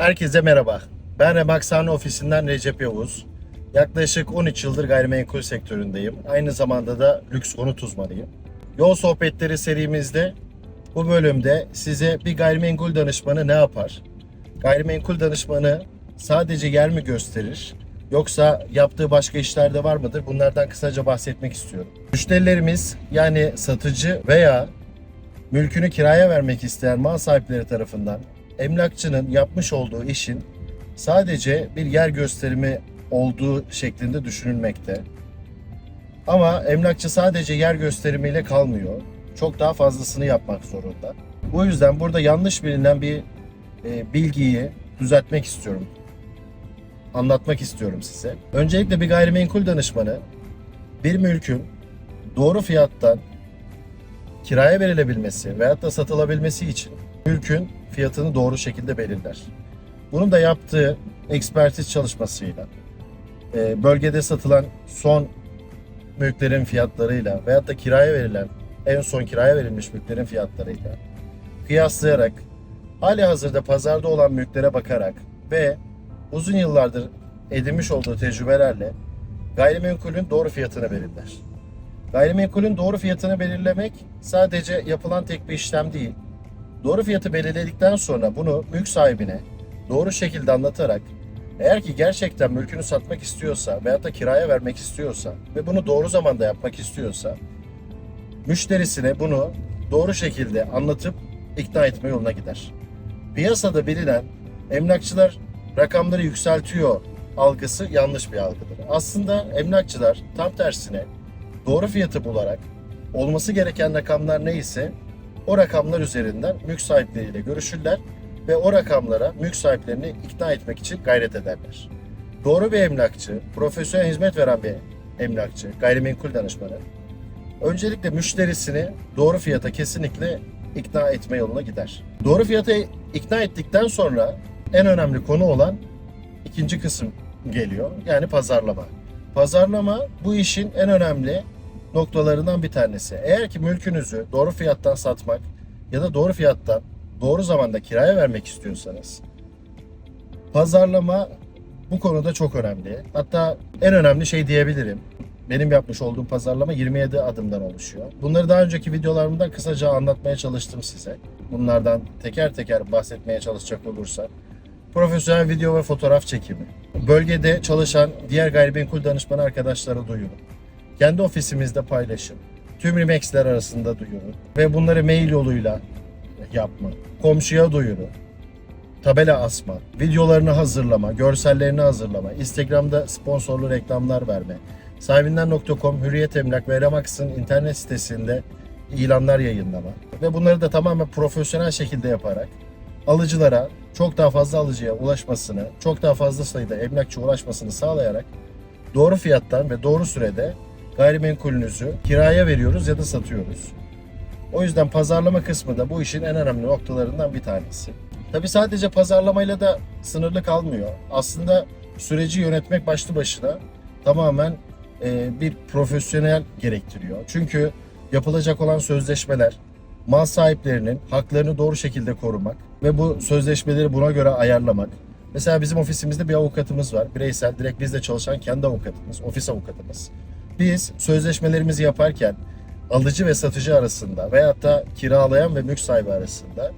Herkese merhaba. Ben Remaksane ofisinden Recep Yavuz. Yaklaşık 13 yıldır gayrimenkul sektöründeyim. Aynı zamanda da lüks konut uzmanıyım. Yol sohbetleri serimizde bu bölümde size bir gayrimenkul danışmanı ne yapar? Gayrimenkul danışmanı sadece yer mi gösterir? Yoksa yaptığı başka işler de var mıdır? Bunlardan kısaca bahsetmek istiyorum. Müşterilerimiz yani satıcı veya mülkünü kiraya vermek isteyen mal sahipleri tarafından emlakçının yapmış olduğu işin sadece bir yer gösterimi olduğu şeklinde düşünülmekte. Ama emlakçı sadece yer gösterimiyle kalmıyor. Çok daha fazlasını yapmak zorunda. Bu yüzden burada yanlış bilinen bir e, bilgiyi düzeltmek istiyorum. Anlatmak istiyorum size. Öncelikle bir gayrimenkul danışmanı bir mülkün doğru fiyattan kiraya verilebilmesi veyahut da satılabilmesi için mülkün fiyatını doğru şekilde belirler. Bunun da yaptığı ekspertiz çalışmasıyla e, bölgede satılan son mülklerin fiyatlarıyla veyahut da kiraya verilen en son kiraya verilmiş mülklerin fiyatlarıyla kıyaslayarak hali hazırda pazarda olan mülklere bakarak ve uzun yıllardır edinmiş olduğu tecrübelerle gayrimenkulün doğru fiyatını belirler. Gayrimenkulün doğru fiyatını belirlemek sadece yapılan tek bir işlem değil. Doğru fiyatı belirledikten sonra bunu mülk sahibine doğru şekilde anlatarak eğer ki gerçekten mülkünü satmak istiyorsa veyahut da kiraya vermek istiyorsa ve bunu doğru zamanda yapmak istiyorsa müşterisine bunu doğru şekilde anlatıp ikna etme yoluna gider. Piyasada bilinen emlakçılar rakamları yükseltiyor algısı yanlış bir algıdır. Aslında emlakçılar tam tersine doğru fiyatı bularak olması gereken rakamlar neyse o rakamlar üzerinden mülk sahipleriyle görüşürler ve o rakamlara mülk sahiplerini ikna etmek için gayret ederler. Doğru bir emlakçı, profesyonel hizmet veren bir emlakçı, gayrimenkul danışmanı öncelikle müşterisini doğru fiyata kesinlikle ikna etme yoluna gider. Doğru fiyata ikna ettikten sonra en önemli konu olan ikinci kısım geliyor. Yani pazarlama. Pazarlama bu işin en önemli noktalarından bir tanesi. Eğer ki mülkünüzü doğru fiyattan satmak ya da doğru fiyattan doğru zamanda kiraya vermek istiyorsanız pazarlama bu konuda çok önemli. Hatta en önemli şey diyebilirim. Benim yapmış olduğum pazarlama 27 adımdan oluşuyor. Bunları daha önceki videolarımda kısaca anlatmaya çalıştım size. Bunlardan teker teker bahsetmeye çalışacak olursak. Profesyonel video ve fotoğraf çekimi. Bölgede çalışan diğer gayrimenkul danışman arkadaşlara duyurun. Kendi ofisimizde paylaşın. Tüm Remax'ler arasında duyurun. Ve bunları mail yoluyla yapma. Komşuya duyuru. Tabela asma. Videolarını hazırlama. Görsellerini hazırlama. Instagram'da sponsorlu reklamlar verme. Sahibinden.com, Hürriyet Emlak ve Remax'ın internet sitesinde ilanlar yayınlama. Ve bunları da tamamen profesyonel şekilde yaparak alıcılara çok daha fazla alıcıya ulaşmasını, çok daha fazla sayıda emlakçı ulaşmasını sağlayarak doğru fiyattan ve doğru sürede gayrimenkulünüzü kiraya veriyoruz ya da satıyoruz. O yüzden pazarlama kısmı da bu işin en önemli noktalarından bir tanesi. Tabi sadece pazarlamayla da sınırlı kalmıyor. Aslında süreci yönetmek başlı başına tamamen e, bir profesyonel gerektiriyor. Çünkü yapılacak olan sözleşmeler, mal sahiplerinin haklarını doğru şekilde korumak ve bu sözleşmeleri buna göre ayarlamak. Mesela bizim ofisimizde bir avukatımız var. Bireysel, direkt bizde çalışan kendi avukatımız, ofis avukatımız. Biz sözleşmelerimizi yaparken alıcı ve satıcı arasında veyahut da kiralayan ve mülk sahibi arasında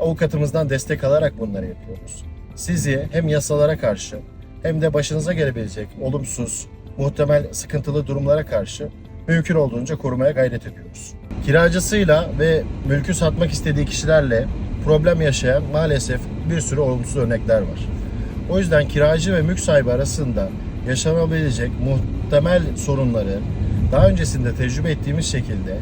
avukatımızdan destek alarak bunları yapıyoruz. Sizi hem yasalara karşı hem de başınıza gelebilecek olumsuz, muhtemel sıkıntılı durumlara karşı mümkün olduğunca korumaya gayret ediyoruz. Kiracısıyla ve mülkü satmak istediği kişilerle problem yaşayan maalesef bir sürü olumsuz örnekler var. O yüzden kiracı ve mülk sahibi arasında yaşanabilecek muhtemel sorunları daha öncesinde tecrübe ettiğimiz şekilde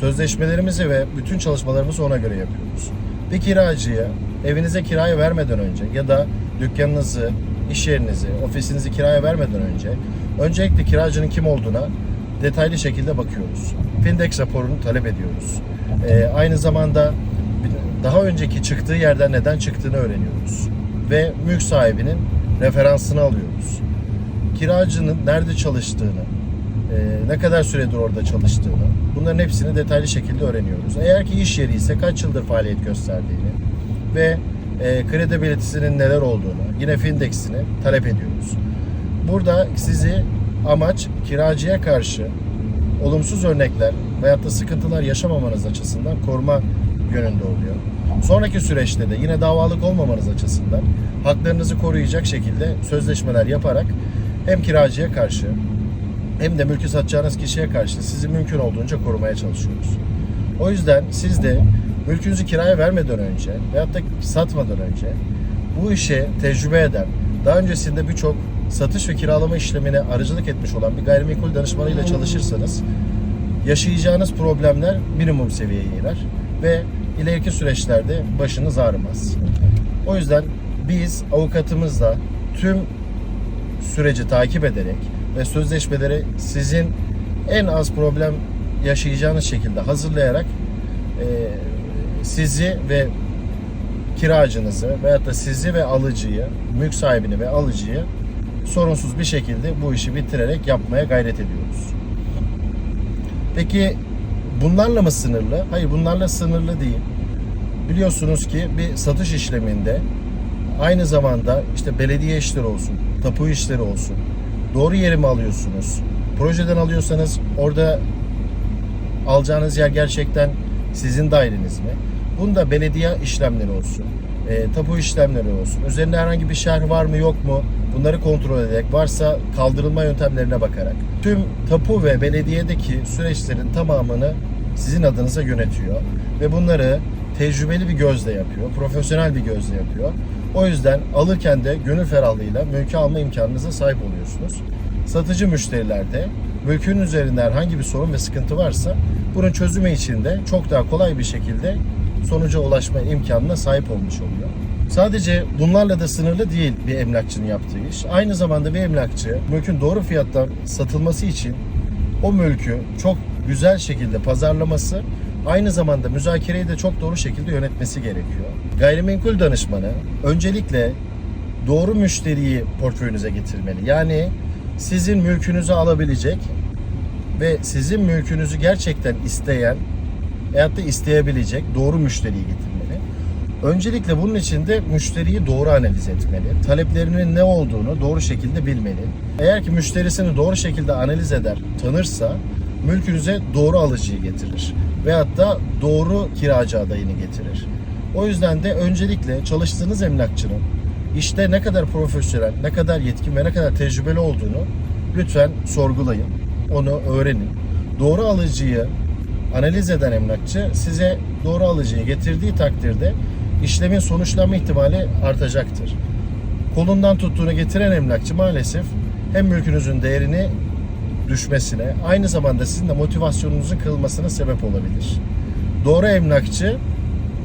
sözleşmelerimizi ve bütün çalışmalarımızı ona göre yapıyoruz. Bir kiracıya evinize kiraya vermeden önce ya da dükkanınızı, iş yerinizi, ofisinizi kiraya vermeden önce öncelikle kiracının kim olduğuna detaylı şekilde bakıyoruz. Findex raporunu talep ediyoruz. Ee, aynı zamanda daha önceki çıktığı yerden neden çıktığını öğreniyoruz. Ve mülk sahibinin referansını alıyoruz. Kiracının nerede çalıştığını, e, ne kadar süredir orada çalıştığını, bunların hepsini detaylı şekilde öğreniyoruz. Eğer ki iş yeri ise kaç yıldır faaliyet gösterdiğini ve e, kredibilitesinin neler olduğunu, yine findeksini talep ediyoruz. Burada sizi amaç kiracıya karşı olumsuz örnekler veyahut da sıkıntılar yaşamamanız açısından koruma yönünde oluyor. Sonraki süreçte de yine davalık olmamanız açısından haklarınızı koruyacak şekilde sözleşmeler yaparak hem kiracıya karşı hem de mülkü satacağınız kişiye karşı sizi mümkün olduğunca korumaya çalışıyoruz. O yüzden siz de mülkünüzü kiraya vermeden önce veyahut da satmadan önce bu işe tecrübe eden, daha öncesinde birçok satış ve kiralama işlemine aracılık etmiş olan bir gayrimenkul danışmanıyla çalışırsanız yaşayacağınız problemler minimum seviyeye iner ve ileriki süreçlerde başınız ağrımaz. O yüzden biz avukatımızla tüm süreci takip ederek ve sözleşmeleri sizin en az problem yaşayacağınız şekilde hazırlayarak e, sizi ve kiracınızı veyahut da sizi ve alıcıyı, mülk sahibini ve alıcıyı sorunsuz bir şekilde bu işi bitirerek yapmaya gayret ediyoruz. Peki bunlarla mı sınırlı? Hayır bunlarla sınırlı değil. Biliyorsunuz ki bir satış işleminde aynı zamanda işte belediye işleri olsun, tapu işleri olsun. Doğru yeri mi alıyorsunuz? Projeden alıyorsanız orada alacağınız yer gerçekten sizin daireniz mi? Bunda belediye işlemleri olsun, e, tapu işlemleri olsun. Üzerinde herhangi bir şerh var mı yok mu? Bunları kontrol ederek varsa kaldırılma yöntemlerine bakarak. Tüm tapu ve belediyedeki süreçlerin tamamını sizin adınıza yönetiyor ve bunları tecrübeli bir gözle yapıyor, profesyonel bir gözle yapıyor. O yüzden alırken de gönül ferahlığıyla mülkü alma imkanınıza sahip oluyorsunuz. Satıcı müşterilerde mülkün üzerinde herhangi bir sorun ve sıkıntı varsa bunun çözümü için de çok daha kolay bir şekilde sonuca ulaşma imkanına sahip olmuş oluyor. Sadece bunlarla da sınırlı değil bir emlakçının yaptığı iş. Aynı zamanda bir emlakçı mülkün doğru fiyattan satılması için o mülkü çok güzel şekilde pazarlaması aynı zamanda müzakereyi de çok doğru şekilde yönetmesi gerekiyor. Gayrimenkul danışmanı öncelikle doğru müşteriyi portföyünüze getirmeli. Yani sizin mülkünüzü alabilecek ve sizin mülkünüzü gerçekten isteyen veyahut da isteyebilecek doğru müşteriyi getirmeli. Öncelikle bunun için de müşteriyi doğru analiz etmeli. Taleplerinin ne olduğunu doğru şekilde bilmeli. Eğer ki müşterisini doğru şekilde analiz eder, tanırsa mülkünüze doğru alıcıyı getirir. Veyahut da doğru kiracı adayını getirir. O yüzden de öncelikle çalıştığınız emlakçının işte ne kadar profesyonel, ne kadar yetkin ve ne kadar tecrübeli olduğunu lütfen sorgulayın. Onu öğrenin. Doğru alıcıyı analiz eden emlakçı size doğru alıcıyı getirdiği takdirde işlemin sonuçlanma ihtimali artacaktır. Kolundan tuttuğunu getiren emlakçı maalesef hem mülkünüzün değerini düşmesine aynı zamanda sizin de motivasyonunuzun kırılmasına sebep olabilir. Doğru emlakçı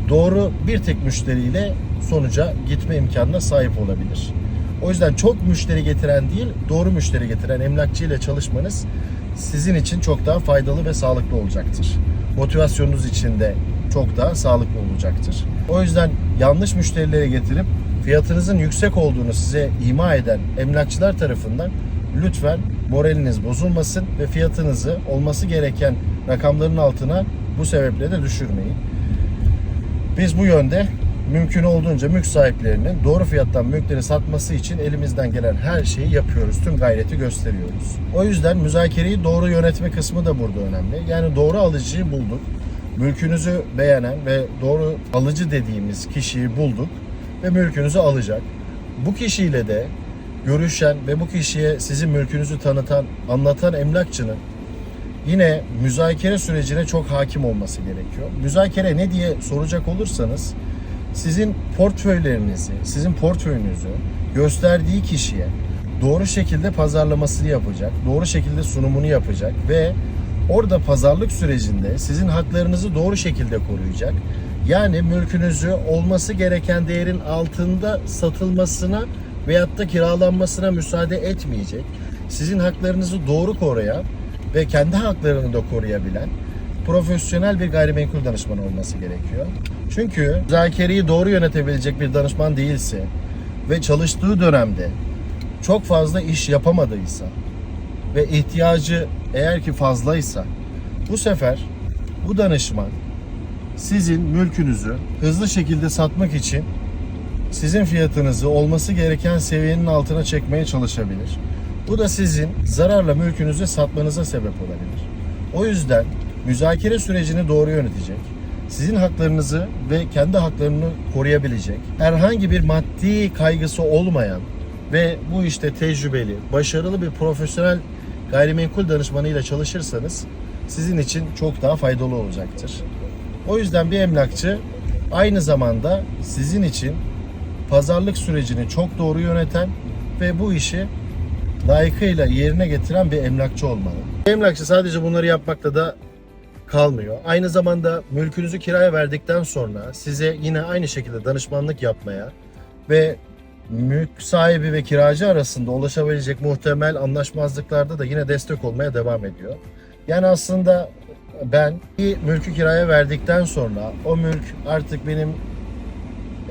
doğru bir tek müşteriyle sonuca gitme imkanına sahip olabilir. O yüzden çok müşteri getiren değil, doğru müşteri getiren emlakçı ile çalışmanız sizin için çok daha faydalı ve sağlıklı olacaktır. Motivasyonunuz için de çok daha sağlıklı olacaktır. O yüzden yanlış müşterilere getirip fiyatınızın yüksek olduğunu size ima eden emlakçılar tarafından lütfen moraliniz bozulmasın ve fiyatınızı olması gereken rakamların altına bu sebeple de düşürmeyin. Biz bu yönde mümkün olduğunca mülk sahiplerinin doğru fiyattan mülkleri satması için elimizden gelen her şeyi yapıyoruz. Tüm gayreti gösteriyoruz. O yüzden müzakereyi doğru yönetme kısmı da burada önemli. Yani doğru alıcıyı bulduk. Mülkünüzü beğenen ve doğru alıcı dediğimiz kişiyi bulduk ve mülkünüzü alacak. Bu kişiyle de görüşen ve bu kişiye sizin mülkünüzü tanıtan, anlatan emlakçının yine müzakere sürecine çok hakim olması gerekiyor. Müzakere ne diye soracak olursanız sizin portföylerinizi, sizin portföyünüzü gösterdiği kişiye doğru şekilde pazarlamasını yapacak, doğru şekilde sunumunu yapacak ve orada pazarlık sürecinde sizin haklarınızı doğru şekilde koruyacak. Yani mülkünüzü olması gereken değerin altında satılmasına veyahut da kiralanmasına müsaade etmeyecek. Sizin haklarınızı doğru koruyan ve kendi haklarını da koruyabilen profesyonel bir gayrimenkul danışmanı olması gerekiyor. Çünkü müzakereyi doğru yönetebilecek bir danışman değilse ve çalıştığı dönemde çok fazla iş yapamadıysa ve ihtiyacı eğer ki fazlaysa bu sefer bu danışman sizin mülkünüzü hızlı şekilde satmak için sizin fiyatınızı olması gereken seviyenin altına çekmeye çalışabilir. Bu da sizin zararla mülkünüzü satmanıza sebep olabilir. O yüzden müzakere sürecini doğru yönetecek, sizin haklarınızı ve kendi haklarını koruyabilecek, herhangi bir maddi kaygısı olmayan ve bu işte tecrübeli, başarılı bir profesyonel gayrimenkul danışmanıyla çalışırsanız sizin için çok daha faydalı olacaktır. O yüzden bir emlakçı aynı zamanda sizin için pazarlık sürecini çok doğru yöneten ve bu işi layıkıyla yerine getiren bir emlakçı olmalı. Emlakçı sadece bunları yapmakla da kalmıyor. Aynı zamanda mülkünüzü kiraya verdikten sonra size yine aynı şekilde danışmanlık yapmaya ve mülk sahibi ve kiracı arasında ulaşabilecek muhtemel anlaşmazlıklarda da yine destek olmaya devam ediyor. Yani aslında ben bir mülkü kiraya verdikten sonra o mülk artık benim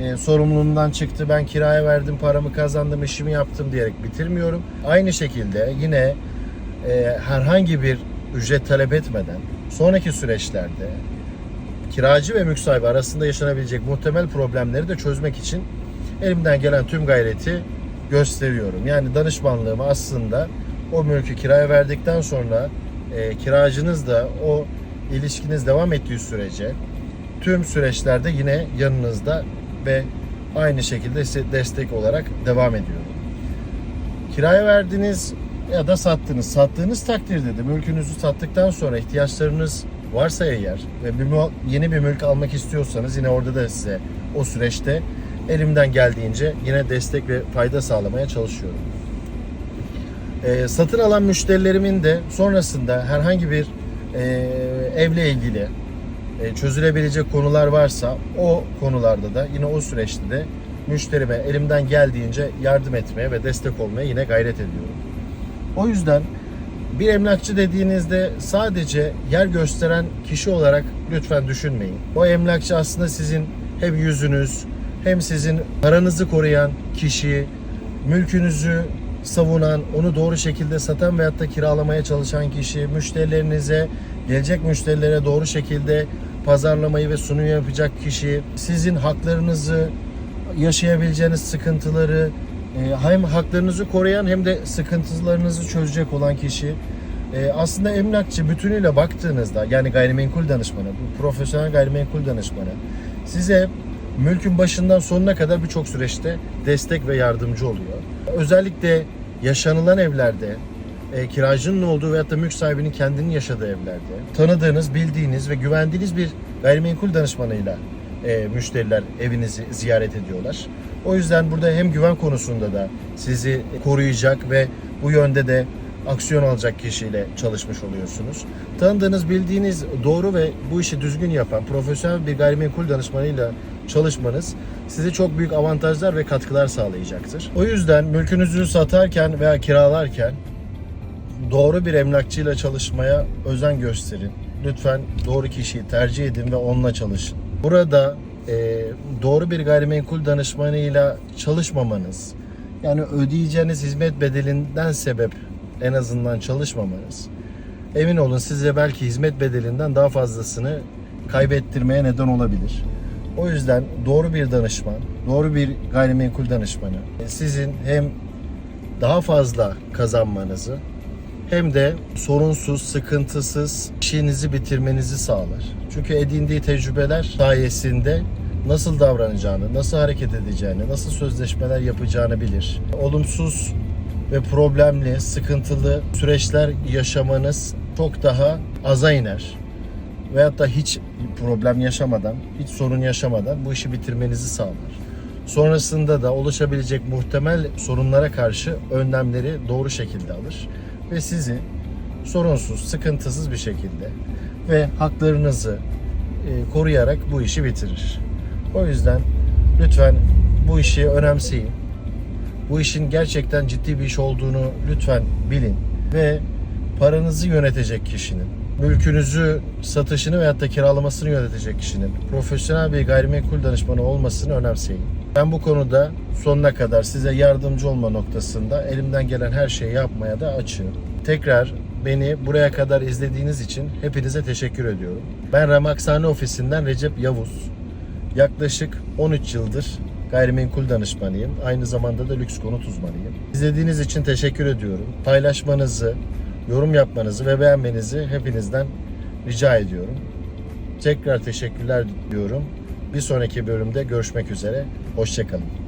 e, sorumluluğumdan çıktı. Ben kiraya verdim, paramı kazandım, işimi yaptım diyerek bitirmiyorum. Aynı şekilde yine e, herhangi bir ücret talep etmeden sonraki süreçlerde kiracı ve mülk sahibi arasında yaşanabilecek muhtemel problemleri de çözmek için elimden gelen tüm gayreti gösteriyorum. Yani danışmanlığımı aslında o mülkü kiraya verdikten sonra e, kiracınız da o ilişkiniz devam ettiği sürece tüm süreçlerde yine yanınızda ve aynı şekilde size destek olarak devam ediyorum. Kiraya verdiniz ya da sattınız. Sattığınız takdirde de mülkünüzü sattıktan sonra ihtiyaçlarınız varsa eğer ve bir mü- yeni bir mülk almak istiyorsanız yine orada da size o süreçte elimden geldiğince yine destek ve fayda sağlamaya çalışıyorum. Ee, satın alan müşterilerimin de sonrasında herhangi bir e, evle ilgili e, çözülebilecek konular varsa o konularda da yine o süreçte de müşterime elimden geldiğince yardım etmeye ve destek olmaya yine gayret ediyorum. O yüzden bir emlakçı dediğinizde sadece yer gösteren kişi olarak lütfen düşünmeyin. O emlakçı aslında sizin hem yüzünüz hem sizin paranızı koruyan kişi, mülkünüzü savunan, onu doğru şekilde satan veyahut da kiralamaya çalışan kişi, müşterilerinize, gelecek müşterilere doğru şekilde pazarlamayı ve sunumu yapacak kişi, sizin haklarınızı, yaşayabileceğiniz sıkıntıları e, hem haklarınızı koruyan hem de sıkıntılarınızı çözecek olan kişi. E, Aslında emlakçı bütünüyle baktığınızda yani gayrimenkul danışmanı, bu profesyonel gayrimenkul danışmanı size mülkün başından sonuna kadar birçok süreçte destek ve yardımcı oluyor. Özellikle yaşanılan evlerde, e, kiracının olduğu veyahut da mülk sahibinin kendinin yaşadığı evlerde tanıdığınız, bildiğiniz ve güvendiğiniz bir gayrimenkul danışmanıyla e, müşteriler evinizi ziyaret ediyorlar. O yüzden burada hem güven konusunda da sizi koruyacak ve bu yönde de aksiyon alacak kişiyle çalışmış oluyorsunuz. Tanıdığınız, bildiğiniz doğru ve bu işi düzgün yapan profesyonel bir gayrimenkul danışmanıyla çalışmanız size çok büyük avantajlar ve katkılar sağlayacaktır. O yüzden mülkünüzü satarken veya kiralarken doğru bir emlakçıyla çalışmaya özen gösterin. Lütfen doğru kişiyi tercih edin ve onunla çalışın. Burada e, doğru bir gayrimenkul danışmanıyla çalışmamanız, yani ödeyeceğiniz hizmet bedelinden sebep en azından çalışmamanız, emin olun size belki hizmet bedelinden daha fazlasını kaybettirmeye neden olabilir. O yüzden doğru bir danışman, doğru bir gayrimenkul danışmanı sizin hem daha fazla kazanmanızı hem de sorunsuz, sıkıntısız işinizi bitirmenizi sağlar. Çünkü edindiği tecrübeler sayesinde nasıl davranacağını, nasıl hareket edeceğini, nasıl sözleşmeler yapacağını bilir. Olumsuz ve problemli, sıkıntılı süreçler yaşamanız çok daha aza iner. Veyahut da hiç problem yaşamadan, hiç sorun yaşamadan bu işi bitirmenizi sağlar. Sonrasında da oluşabilecek muhtemel sorunlara karşı önlemleri doğru şekilde alır ve sizi sorunsuz, sıkıntısız bir şekilde ve haklarınızı e, koruyarak bu işi bitirir. O yüzden lütfen bu işi önemseyin. Bu işin gerçekten ciddi bir iş olduğunu lütfen bilin ve paranızı yönetecek kişinin, mülkünüzü satışını veyahut da kiralamasını yönetecek kişinin profesyonel bir gayrimenkul danışmanı olmasını önemseyin. Ben bu konuda sonuna kadar size yardımcı olma noktasında elimden gelen her şeyi yapmaya da açığım. Tekrar beni buraya kadar izlediğiniz için hepinize teşekkür ediyorum. Ben Ramaksane ofisinden Recep Yavuz. Yaklaşık 13 yıldır Gayrimenkul danışmanıyım. Aynı zamanda da lüks konut uzmanıyım. İzlediğiniz için teşekkür ediyorum. Paylaşmanızı, yorum yapmanızı ve beğenmenizi hepinizden rica ediyorum. Tekrar teşekkürler diyorum. Bir sonraki bölümde görüşmek üzere. Hoşçakalın.